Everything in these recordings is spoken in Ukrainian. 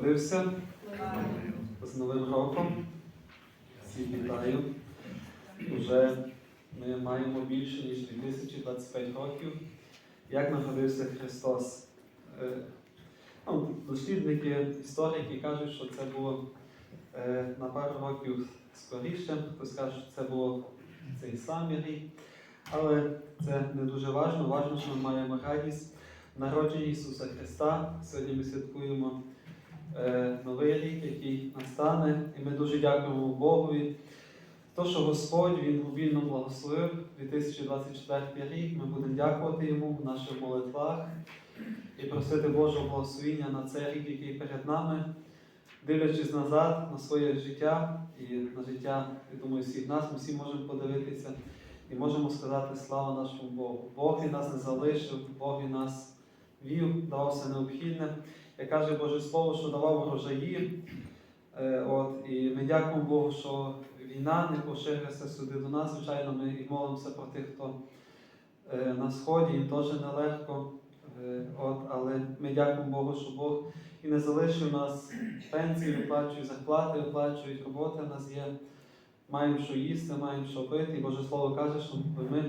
народився з Новим роком. Всіх вітаю. Уже ми маємо більше ніж 2025 років, як народився Христос. Е, Ну, дослідники, історики кажуть, що це було е, на пару років скоріше, хтось каже, що це було цей самий рік. Але це не дуже важливо. Важливо, що ми маємо радість народження Ісуса Христа. Сьогодні ми святкуємо Новий рік, який настане. І ми дуже дякуємо Богові. То, що Господь Він вільно благословив 2024 рік, ми будемо дякувати Йому в наших молитвах і просити Божого благословіння на цей рік, який перед нами, дивлячись назад на своє життя і на життя, я думаю, всіх нас, ми всі можемо подивитися і можемо сказати слава нашому Богу. Бог він нас не залишив, Бог він нас вів, давав все необхідне. Як каже Боже Слово, що давав врожаї. Е, От, і ми дякуємо Богу, що війна не поширилася сюди до нас. Звичайно, ми і молимося про тих, хто е, на сході, їм теж нелегко. Е, От, але ми дякуємо Богу, що Бог і не залишив нас пенсії, виплачує зарплати, виплачують роботи в нас є. Маємо що їсти, маємо що пити. І Боже Слово каже, що ми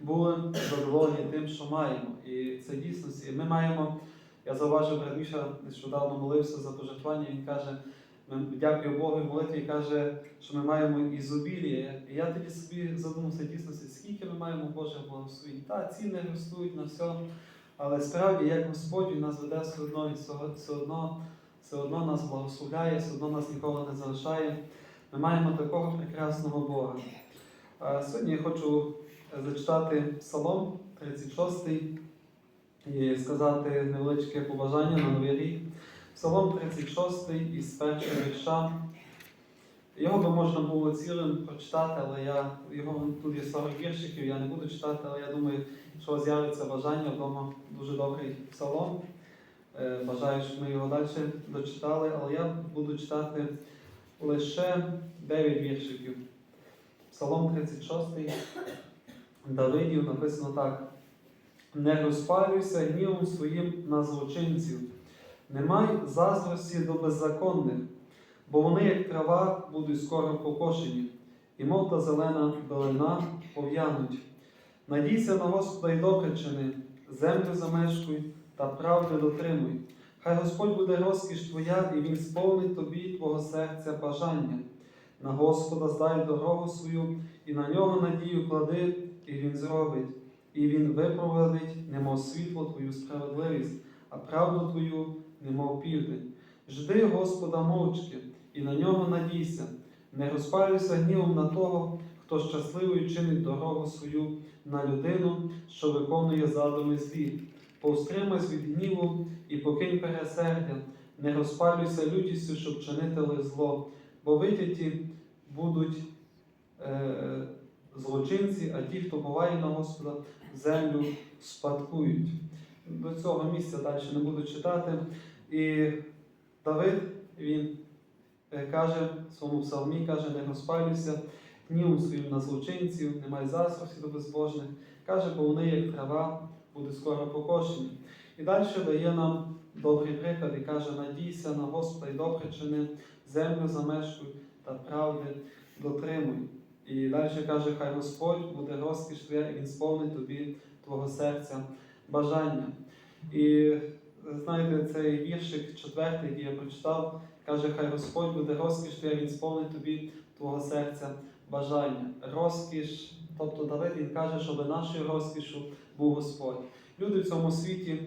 були задоволені тим, що маємо. І це дійсності. Ми маємо, я зауважив, раніше нещодавно молився за пожертвування, він каже, дякую Богу в молитві, і каже, що ми маємо ізобілія. І я тоді собі задумався дійсності, скільки ми маємо Боже благословінь. Та ціни ростуть на все. Але справді, як Господь Він нас веде все одно, і все, одно, все одно нас благословляє, все одно нас ніколи не залишає. Ми маємо такого прекрасного Бога. Сьогодні я хочу зачитати Псалом 36 і сказати невеличке побажання на новий рік. Псалом 36 із першого вірша. Його би можна було цілим прочитати, але я його тут є 40 віршиків, я не буду читати, але я думаю, що з'явиться бажання вдома дуже добрий псалом. Е, Бажаю, щоб ми його далі дочитали, але я буду читати лише 9 віршиків. Псалом 36 Давидів написано так: Не розпалюйся гнівом своїм на злочинців, не май заздрості до беззаконних, бо вони, як трава, будуть скоро покошені, і мов та зелена долина пов'януть. Надійся на Господа й добре землю замешкуй та правди дотримуй. Хай Господь буде розкіш твоя, і Він сповнить тобі твого серця бажання. На Господа здай дорогу свою, і на нього надію клади, і Він зробить, і Він випроводить, немов світло твою справедливість, а правду твою, немов південь. Жди Господа мовчки, і на нього надійся, не розпалюйся гнівом на того, хто щасливою чинить дорогу свою на людину, що виконує задуми злі. Повстримайся від гніву і покинь пересердя, не розпалюйся лютістю, щоб чинити зло, бо витяті будуть е, злочинці, а ті, хто буває на Господа, землю спадкують. До цього місця далі не буду читати. І Давид він е, каже в своєму псалмі, каже, не розпалюйся гнівом своїм на злочинців, немає застрості до безбожних. Каже, бо вони, як трава, будуть скоро покошені. І далі дає нам добрий приклад і каже: надійся на Господа і добре чини, землю замешкуй та правди дотримуй. І далі каже, хай Господь буде розкіш твоя, і Він сповнить тобі твого серця бажання. І знаєте, цей віршик четвертий, який я прочитав, каже, хай Господь буде розкіш твоя, Він сповнить тобі твого серця бажання. Розкіш, тобто Давид він каже, щоб нашою розкішу був Господь. Люди в цьому світі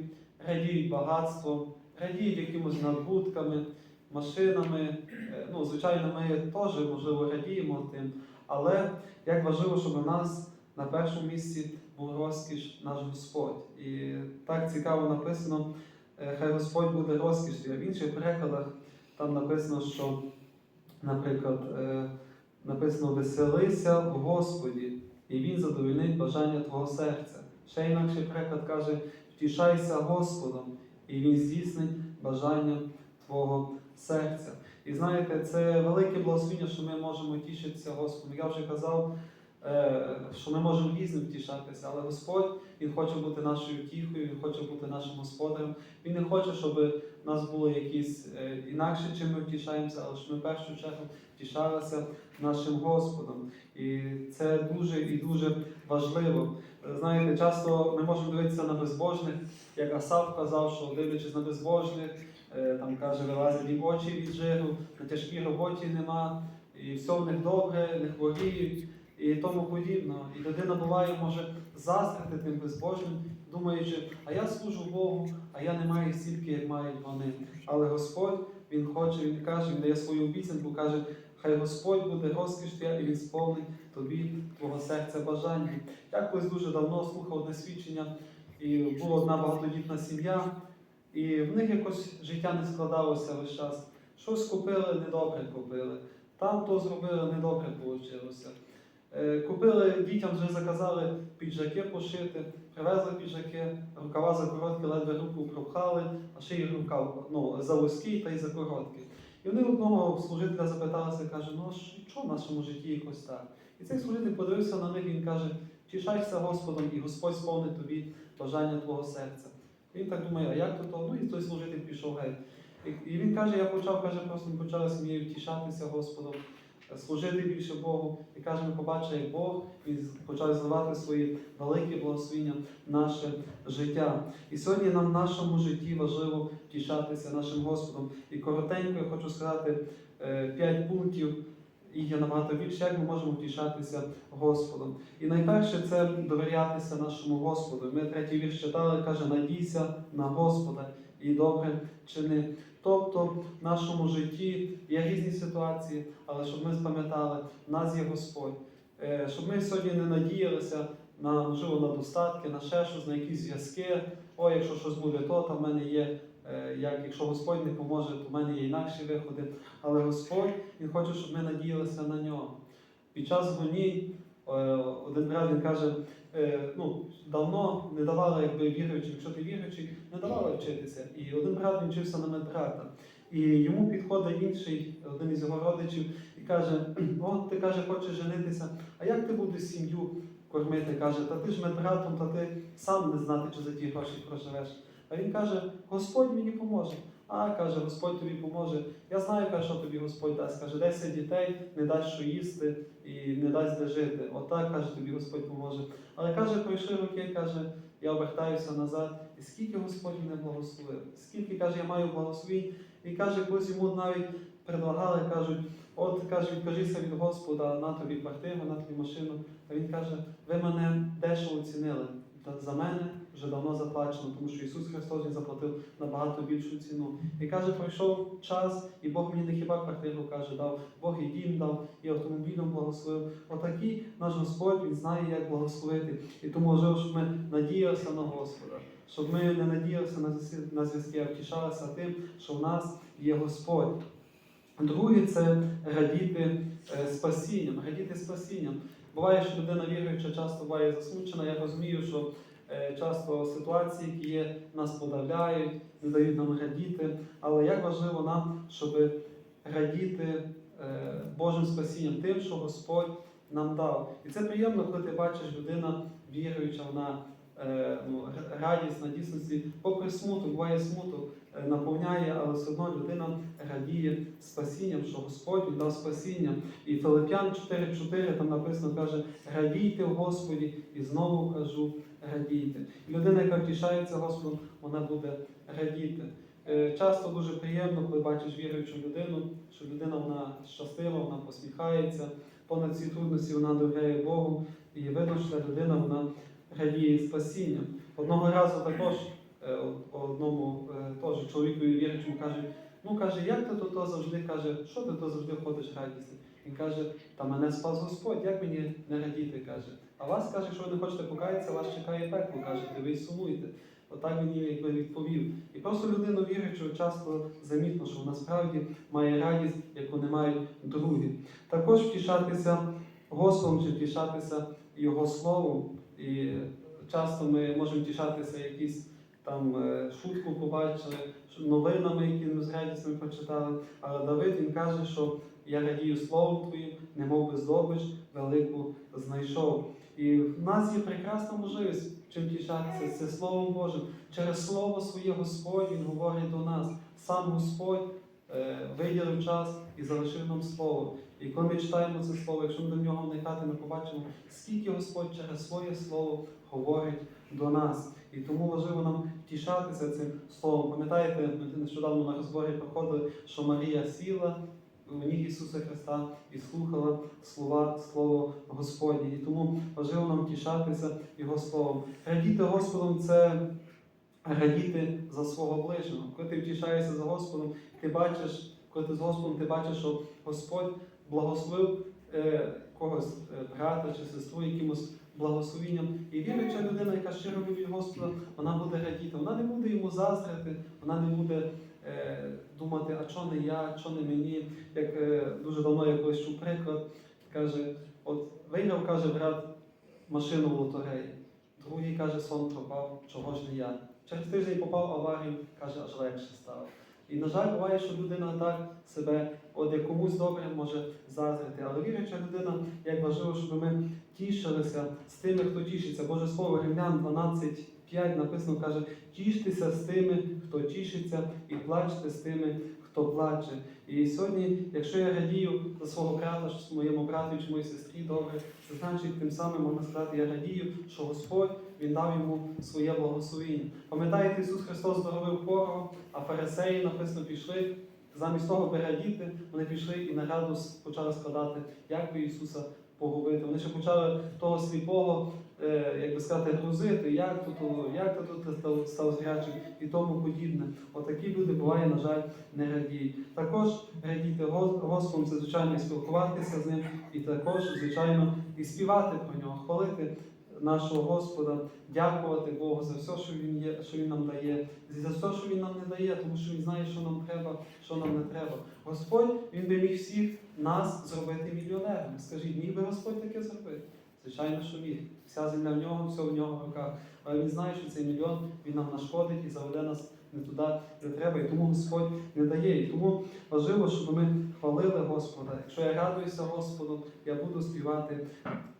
радіють багатством, радіють якимось надбутками, машинами. Е, Ну, звичайно, ми теж, можливо, радіємо тим, але як важливо, щоб у нас на першому місці був розкіш наш Господь. І так цікаво написано, е, хай Господь буде розкіш. В інших перекладах там написано, що, наприклад, е, написано веселися в Господі, і Він задовольнить бажання твого серця. Ще інакший переклад каже, втішайся Господом, і Він здійснить бажання твого серця. І знаєте, це велике благословення, що ми можемо тішитися Господом. Я вже казав, е, що ми можемо різним втішатися, але Господь Він хоче бути нашою втіхою, Він хоче бути нашим господарем. Він не хоче, щоб у нас було якісь е, інакше, чим ми втішаємося, але ж ми в першу чергу втішалися нашим Господом. І це дуже і дуже важливо. Знаєте, часто ми можемо дивитися на безбожних, як Асав казав, що дивлячись на безбожних, там каже, вилазять їм очі від жиру, на тяжкій роботі нема, і все в них добре, не хворіють і тому подібно. І людина буває, може заздрити тим безбожним, думаючи, а я служу Богу, а я не маю стільки, як мають вони. Але Господь Він хоче, Він каже, Він дає свою обіцянку, каже, хай Господь буде розкіш твоя і Він сповнить тобі твого серця бажання. Я колись дуже давно слухав одне свідчення, і була одна багатодітна сім'я, і в них якось життя не складалося весь час. Щось купили, недобре купили. Там то зробили, недобре вийшло. Е, Купили дітям, вже заказали піджаки пошити, привезли піджаки, рукава за короткі, ледве руку пропхали, а ще й рукав ну, за вузький та й за короткий. І вони одного служителя запиталися, каже, ну що в нашому житті якось так? І цей служитель подивився на них і він каже, втішайся Господом, і Господь сповнить тобі бажання твого серця. Він так думає, а як то то? Ну і той служитель пішов геть. І, він каже, я почав, каже, просто ми почали сім'єю втішатися Господом, служити більше Богу. І каже, ми побачили, як Бог він почав зливати свої великі благословення в наше життя. І сьогодні нам в нашому житті важливо втішатися нашим Господом. І коротенько я хочу сказати е, п'ять пунктів. Їх є набагато більше, як ми можемо втішатися Господом. І найперше це довірятися нашому Господу. Ми третій вірш читали, каже, надійся на Господа і добре чини. Тобто в нашому житті є різні ситуації, але щоб ми спам'ятали, нас є Господь. Е, Щоб ми сьогодні не надіялися на можливо на достатки, на ще щось, на якісь зв'язки. О, якщо щось буде, то там в мене є. Е, Як якщо Господь не поможе, то в мене є інакші виходи. Але Господь Він хоче, щоб ми надіялися на нього. Під час гоній е, один брат він каже, е, ну, давно не давали якби віруючим, якщо ти віруючий, не давали вчитися. І один брат він вчився на медбрата. І йому підходить інший, один із його родичів, і каже: От ти каже, хочеш женитися, а як ти будеш сім'ю кормити? Каже, та ти ж медбратом, та ти сам не знати, чи за ті гроші проживеш. А він каже: Господь мені поможе. А каже, Господь тобі поможе. Я знаю, каже, що тобі Господь дасть. Каже, 10 дітей не дасть що їсти і не дасть де жити. Отак каже, тобі Господь поможе. Але каже, пройшли роки, каже, я обертаюся назад. І скільки Господь мене благословив, скільки каже, я маю благословінь. І каже, колись йому навіть предлагали, кажуть, от каже, відкажися від Господа, на тобі квартиру, на тобі машину. А він каже, ви мене дешево оцінили. За мене вже давно заплачено, тому що Ісус Христос Він заплатив набагато більшу ціну. І каже, пройшов час, і Бог мені не хіба квартиру каже, дав, Бог і дім дав, і автомобілем благословив. Отакий наш Господь Він знає, як благословити. І тому важливо, щоб ми надіялися на Господа, щоб ми не надіялися на зв'язки- а втішалися тим, що в нас є Господь. Друге це радіти е, спасінням, радіти спасінням. Буває, що людина віруюча часто буває засмучена. Я розумію, що часто ситуації, які є, нас подавляють, не дають нам радіти. Але як важливо нам, щоб радіти е, Божим спасінням, тим, що Господь нам дав. І це приємно, коли ти бачиш людина віруюча, вона е, ну, р- радісна, дійсності, попри смуток, буває смуток, е, наповняє, але все одно людина радіє спасінням, що Господь дав спасіння. І Филип'ян 4.4 там написано, каже, радійте в Господі, і знову кажу, радійте. І людина, яка втішається Господом, вона буде радіти. Е, Часто дуже приємно, коли бачиш віруючу людину, що людина вона щаслива, вона посміхається, понад ці трудності вона довіряє Богу, і видно, що людина вона радіє спасінням. Одного разу також е, одному е, теж чоловікові віруючому каже, ну каже, як ти то, то завжди каже, що ти то завжди ходиш радісний? Він каже, та мене спас Господь, як мені не радіти? каже. А вас каже, якщо ви не хочете покаятися, вас чекає пекло, каже, ви й сумуєте. Отак він якби відповів. І просто людину віруючу часто замітно, що вона справді має радість, яку не мають другі. Також втішатися Господом чи втішатися Його Словом. І часто ми можемо втішатися якісь там е, шутку побачили, новинами, які ми з радістю прочитали. Але Давид він каже, що я радію словом Твоїм, немов би здобич велику знайшов. І в нас є прекрасна можливість чим тішатися. Це Словом Божим. Через Слово своє Господь Він говорить до нас. Сам Господь е, виділив час і залишив нам слово. І коли ми читаємо це слово, якщо ми до нього вникати, ми побачимо, скільки Господь через своє слово говорить до нас. І тому важливо нам тішатися цим словом. Пам'ятаєте, ми нещодавно на розборі проходили, що Марія сіла у ніг Ісуса Христа і слухала слова, Слово Господнє. І тому важливо нам тішатися Його Словом. Радіти Господом це радіти за свого ближнього. Коли ти втішаєшся за Господом, ти бачиш, коли ти з Господом, ти бачиш, що Господь благословив е, когось, е, брата чи сестру якимось благословінням. І віруюча людина, яка щиро любить Господа, вона буде радіти. Вона не буде йому заздрити, вона не буде е, думати, а що не я, що не мені. Як е, дуже давно я колись чув приклад, каже, от виграв, каже брат, машину в лотереї. Другий каже, сон пропав, чого ж не я. Через тиждень попав в аварію, каже, аж легше стало. І, на жаль, буває, що людина так себе, от як комусь добре може заздрити. Але віруюча людина, як важливо, щоб ми тішилися з тими, хто тішиться. Боже Слово Римлян 12.5 написано, каже, тіштеся з тими, хто тішиться, і плачте з тими, хто плаче. І сьогодні, якщо я радію за свого брата, що моєму брату чи моїй сестрі добре, це значить тим самим можна сказати, я радію, що Господь він дав йому своє благословіння. Пам'ятаєте, Ісус Христос здоровив хворого, а фарисеї написано пішли. Замість того, радіти, вони пішли і нараду почали складати, як би Ісуса погубити. Вони ще почали того сліпого, е, як би сказати, грузити, як тут, як тут став зрячим і тому подібне. Отакі люди буває, на жаль, не радіють. Також радіти Господом це звичайно спілкуватися з ним, і також, звичайно, і співати про нього, хвалити нашого Господа, дякувати Богу за все, що Він є, що Він нам дає, за все, що Він нам не дає, тому що Він знає, що нам треба, що нам не треба. Господь Він би міг всіх нас зробити мільйонерами. Скажіть, міг би Господь таке зробити? Звичайно, що міг. Вся земля в нього, все в нього в руках. Але він знає, що цей мільйон він нам нашкодить і заведе нас не туди, де треба. І тому Господь не дає. І тому важливо, щоб ми хвалили Господа. Якщо я радуюся Господу, я буду співати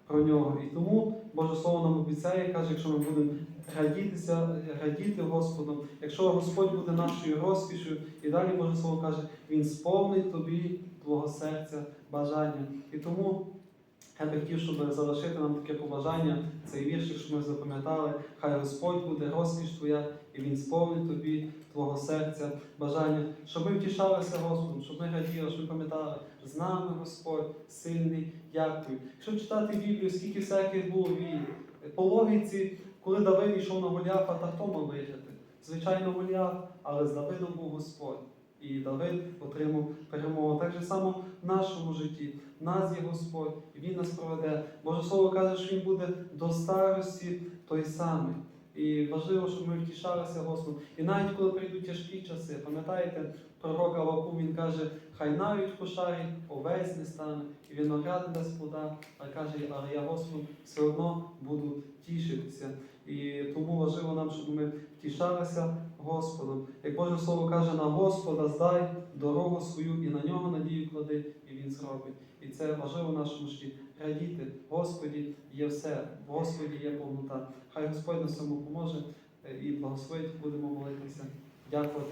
про нього. І тому Боже Слово нам обіцяє, каже, якщо ми будемо радітися, радіти Господом, якщо Господь буде нашою розкішю, і далі Боже Слово каже, Він сповнить тобі твого серця бажання. І тому я би хотів, щоб залишити нам таке побажання, цей віршик, що ми запам'ятали, хай Господь буде розкіш твоя, і Він сповнить тобі твого серця бажання, щоб ми втішалися Господом, щоб ми раділи, щоб ми пам'ятали, з нами Господь сильний, дякую. Якщо читати Біблію, скільки всяких було війн, по логіці, коли Давид йшов на Голіафа, та хто мав виграти? Звичайно, Голіаф, але з Давидом був Господь. І Давид отримав перемогу. Так же само в нашому житті. В нас є Господь, і Він нас проведе. Боже Слово каже, що Він буде до старості той самий. І важливо, щоб ми втішалися Господом. І навіть коли прийдуть тяжкі часи, пам'ятаєте, пророк Авакум, він каже, хай навіть кошарі овець не стане, і виноград не дасть плода, а каже, але я Господом все одно буду тішитися. І тому важливо нам, щоб ми втішалися Господом. Як Боже Слово каже, на Господа здай дорогу свою і на нього надію клади, і Він зробить. І це важливо в нашому житті. Радіти, Господі є все, Господі є повнота. Хай Господь на самопоможе е, і благословить, будемо молитися. Дякувати.